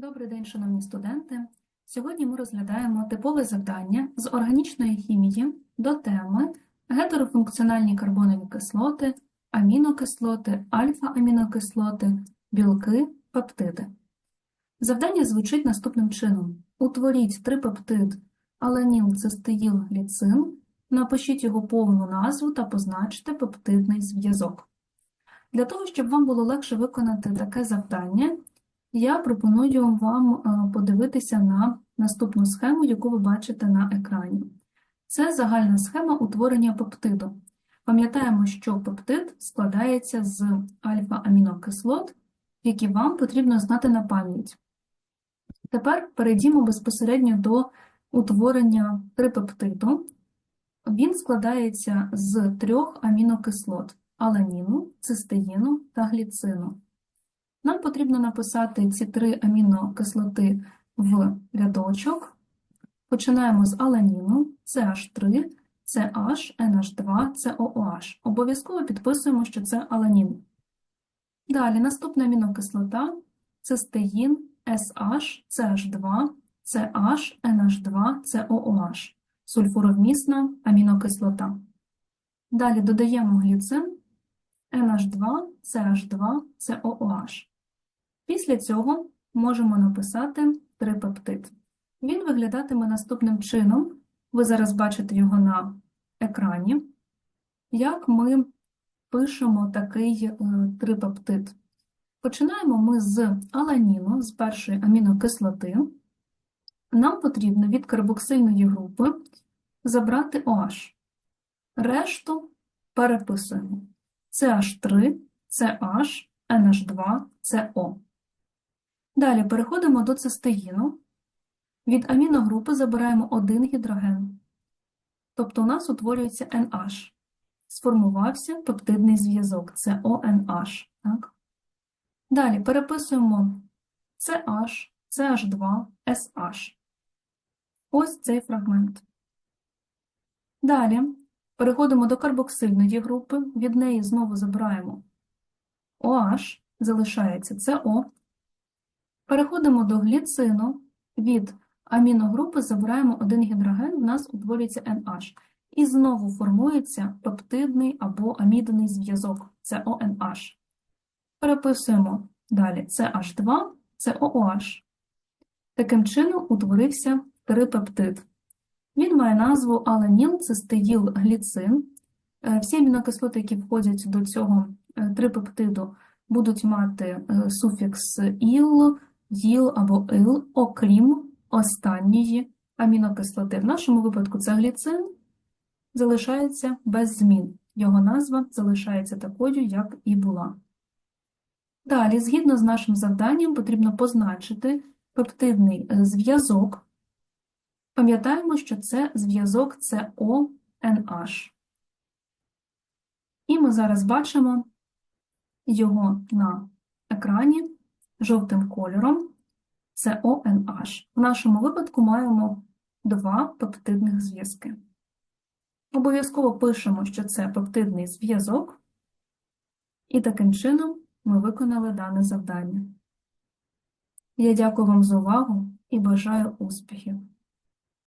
Добрий день, шановні студенти! Сьогодні ми розглядаємо типове завдання з органічної хімії до теми гетерофункціональні карбонові кислоти, амінокислоти, альфа-амінокислоти, білки, пептиди. Завдання звучить наступним чином. Утворіть трипептид аленіл цистеїл гліцин, напишіть його повну назву та позначте пептидний зв'язок. Для того, щоб вам було легше виконати таке завдання, я пропоную вам е, подивитися на наступну схему, яку ви бачите на екрані. Це загальна схема утворення пептиду. Пам'ятаємо, що пептид складається з альфа-амінокислот, які вам потрібно знати на пам'ять. Тепер перейдімо безпосередньо до утворення трипептиду. Він складається з трьох амінокислот аленіну, цистеїну та гліцину. Нам потрібно написати ці три амінокислоти в рядочок. Починаємо з аленіну, CH3, CH, NH2, COOH. Обов'язково підписуємо, що це аленін. Далі наступна амінокислота цистеїн, SH, CH2, CH, NH2, COOH. Сульфуровмісна амінокислота. Далі додаємо гліцин, NH2, CH2, COOH. Після цього можемо написати трипептид. Він виглядатиме наступним чином. Ви зараз бачите його на екрані. Як ми пишемо такий е, трипептид? Починаємо ми з аланіну, з першої амінокислоти. Нам потрібно від карбоксильної групи забрати OH. Решту переписуємо. CH3, CH, NH2, CO. Далі переходимо до цистеїну. Від аміногрупи забираємо один гідроген. Тобто у нас утворюється NH. Сформувався пептидний зв'язок це ONH. Так? Далі переписуємо CH, CH2, SH. Ось цей фрагмент. Далі переходимо до карбоксильної групи, від неї знову забираємо OH, залишається CO. Переходимо до гліцину, від аміногрупи забираємо один гідроген, в нас утворюється NH. І знову формується пептидний або амідний зв'язок це ONH. Переписуємо далі CH2, це OOH. Таким чином утворився трипептид. Він має назву аленіл, цистеїл, гліцин. Е, Всі амінокислоти, які входять до цього е, трипептиду, будуть мати е, суфікс іл, їл або ил, окрім останньої амінокислоти. В нашому випадку це гліцин залишається без змін. Його назва залишається такою, як і була. Далі, згідно з нашим завданням, потрібно позначити пептидний зв'язок. Пам'ятаємо, що це зв'язок CONH. І ми зараз бачимо його на екрані жовтим кольором. Це ONH. В нашому випадку маємо два пептидних зв'язки. Обов'язково пишемо, що це пептидний зв'язок, і таким чином ми виконали дане завдання. Я дякую вам за увагу і бажаю успіхів!